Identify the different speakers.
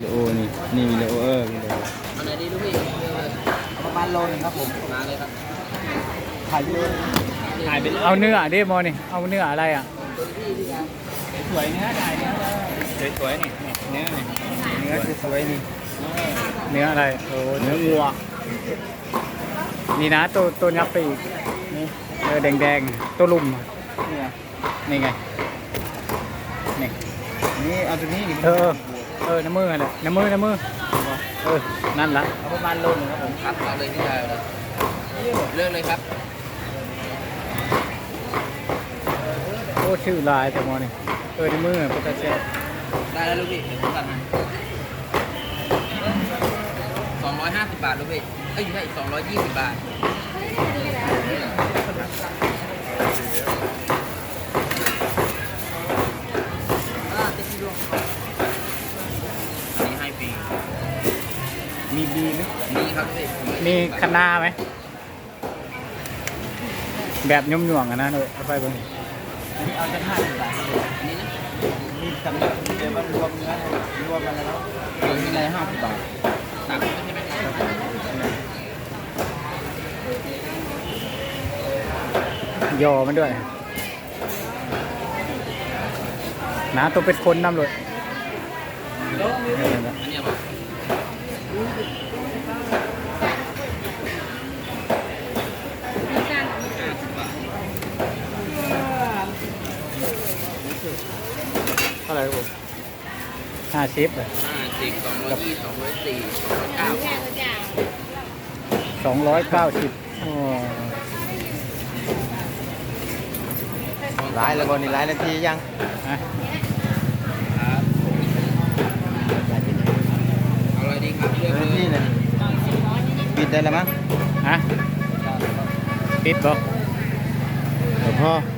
Speaker 1: วิดีโอนี่นี่วิดีโอเออวิดีโอ
Speaker 2: อันไหนดีลูกพี่เลือกเลย
Speaker 3: ประมาณโลนึงครับผม
Speaker 2: มาเลยครับ
Speaker 3: ถ่ายเลย
Speaker 1: ถ่ายไปเลย
Speaker 4: เอาเนื้อดิโมนี่เอาเนื้ออะไรอะ
Speaker 2: ตัวพี่พี่ครับ
Speaker 1: สวยเนื้อถ่ายเนื้อเลยสวยๆนี่เนื้อนี่
Speaker 3: เนื้อสวยๆนี่
Speaker 4: เนื้ออะไรโอ้
Speaker 1: เนื้อวัว
Speaker 4: นี่นะตัวตัวยับไปอีกนี่เออแดงๆตัวลุ่มอะ
Speaker 3: เนี่ย
Speaker 4: นี่ไงนี่
Speaker 3: นี่เอาตัวนี้นี่
Speaker 4: เออ เออ น้ำมืออะไรน้ำมือ น้ำมือ เออ นั่นละ
Speaker 3: เอาประมาณโลนึงครับผม
Speaker 2: ครับเอาเลยพี่ชายเอาเลยเลือกเลยครับ
Speaker 4: โอ้ชื่อลายแต่โมนี่เออ น้ำมือโปรตาเซียม
Speaker 2: ได้แล้วลูกพี่เดี๋ยวผมตัดให้สองร้อยห้าสิบบาทลูกพี่เอ้ยอยู่ได้อีกสองร้อยยี่สิบบาทอ่าติ๊กที่ดวงนี่ให้ฟรี
Speaker 3: มีบีไหม
Speaker 2: มีครับพี่
Speaker 4: มีคณะไหม แบบยุ่มหน่วงๆอะนะเออเอาไปเบน
Speaker 3: เอาจะห้าสิบบาท
Speaker 2: นี่นะ
Speaker 3: มีสำหรับเดี๋ยวมันรวมเนื้อรวมกันแล้ว
Speaker 2: เดี๋ยวมีอะไรห้าสิบบาทสามสิบใช่ไหมครับ
Speaker 4: ยอมันด้วยนะตัวเป็นคนนำเลย
Speaker 2: อันเนี้ยบอกห้าสิบบาท
Speaker 4: เท่าไหร่ครับผมห้าสิบ
Speaker 2: ห้าสิบสองร้อยยี่สองร้อยสี่สองร้อยเก้า
Speaker 4: สองร้อยเก้าสิบอ๋อ
Speaker 3: ร้ายแล้วบอลนี่ร้ายนาทียัง
Speaker 4: อะ
Speaker 2: ครับเอาอะไรดีครับเลือก
Speaker 3: นา
Speaker 2: เล
Speaker 3: ที
Speaker 2: ย
Speaker 3: เลยปิดได้แล้วมั้ง
Speaker 4: ฮะปิดบ่
Speaker 3: เดี๋ยวพ่อ
Speaker 4: เ